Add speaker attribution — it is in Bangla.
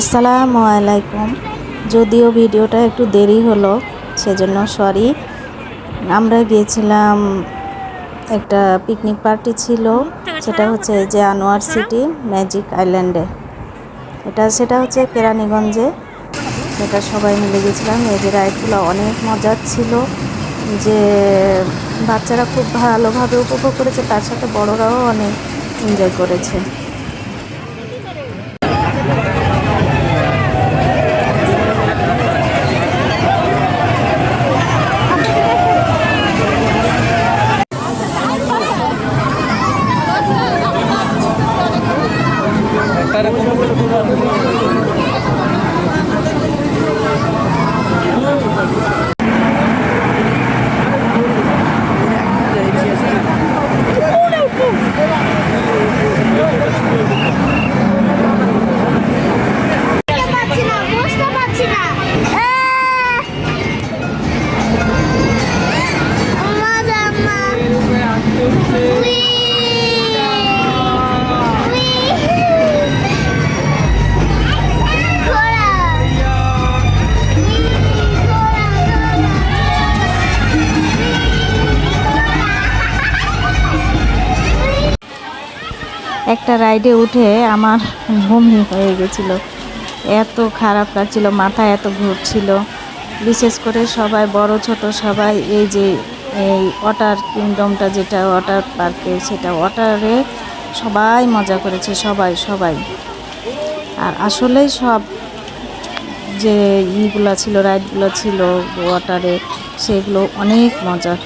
Speaker 1: আসসালামু আলাইকুম। যদিও ভিডিওটা একটু দেরি হলো, সেজন্য সরি আমরা গিয়েছিলাম একটা পিকনিক পার্টি ছিল, সেটা হচ্ছে যে আনোয়ার সিটি ম্যাজিক আইল্যান্ডে এটা, সেটা হচ্ছে কেরানীগঞ্জে। সেটা সবাই মিলে গেছিলাম এই যে রাইডগুলো অনেক মজার ছিল। যে বাচ্চারা খুব ভালোভাবে উপভোগ করেছে, তার সাথে বড়রাও অনেক এনজয় করেছে।
Speaker 2: পাচ্ছি
Speaker 1: একটা রাইডে উঠে আমার বমি হয়ে গেছিল। এত খারাপ লাগছিল, মাথা এত ঘুরছিল। বিশেষ করে সবাই, বড়, ছোট সবাই, এই যে, এই ওয়াটার কিংডমটা যেটা ওয়াটার পার্কে, সেটা ওয়াটারে সবাই মজা করেছে, সবাই সবাই। আর আসলেই সব যে ইগুলো ছিল, রাইডগুলো ছিল ওয়াটারে সেগুলো অনেক মজার।